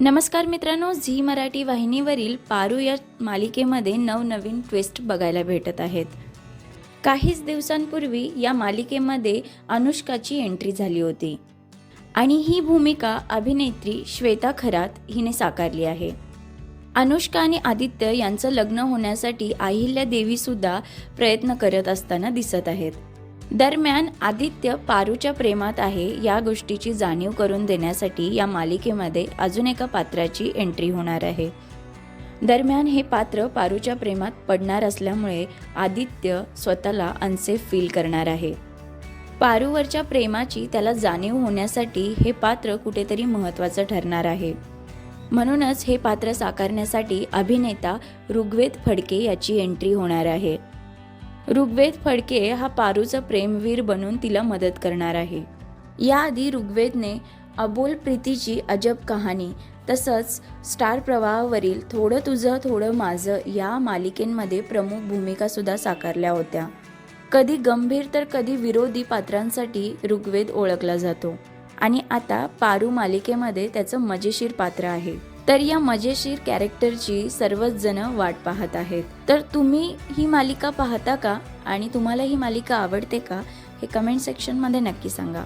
नमस्कार मित्रांनो झी मराठी वाहिनीवरील पारू या मालिकेमध्ये नवनवीन ट्विस्ट बघायला भेटत आहेत. काहीच दिवसांपूर्वी या मालिकेमध्ये अनुष्काची एंट्री झाली होती. आणि ही भूमिका अभिनेत्री श्वेता खरात हिने साकारली आहे. अनुष्का आणि आदित्य यांचं लग्न होण्यासाठी अहिल्या देवीसुद्धा प्रयत्न करत असताना दिसत आहेत. दरम्यान आदित्य पारूच्या प्रेमात आहे या गोष्टीची जाणीव करून देण्यासाठी या मालिकेमध्ये अजून एका पात्राची एंट्री होणार आहे. दरम्यान हे पात्र पारूच्या प्रेमात पडणार असल्यामुळे आदित्य स्वतःला अनसेफ फील करणार आहे. पारूवरच्या प्रेमाची त्याला जाणीव होण्यासाठी हे पात्र कुठेतरी महत्त्वाचं ठरणार आहे. म्हणूनच हे पात्र साकारण्यासाठी अभिनेता ऋग्वेद फडके याची एंट्री होणार आहे. ऋग्वेद फडके हा पारूचा प्रेमवीर बनून तिला मदत करणार आहे. याआधी ऋग्वेदने अबोल प्रीतीची अजब कहाणी तसंच स्टार प्रवाहावरील थोडं तुझं थोडं माझं या मालिकेंमध्ये प्रमुख भूमिकासुद्धा साकारल्या होत्या. कधी गंभीर तर कधी विरोधी पात्रांसाठी ऋग्वेद ओळखला जातो. आणि आता पारू मालिकेमध्ये त्याचं मजेशीर पात्र आहे. तर या मजेशीर कॅरेक्टरची सर्वच जण वाट पाहत आहेत. तर तुम्ही ही मालिका पाहता का? आणि तुम्हाला ही मालिका आवडते का? हे कमेंट सेक्शनमध्ये नक्की सांगा.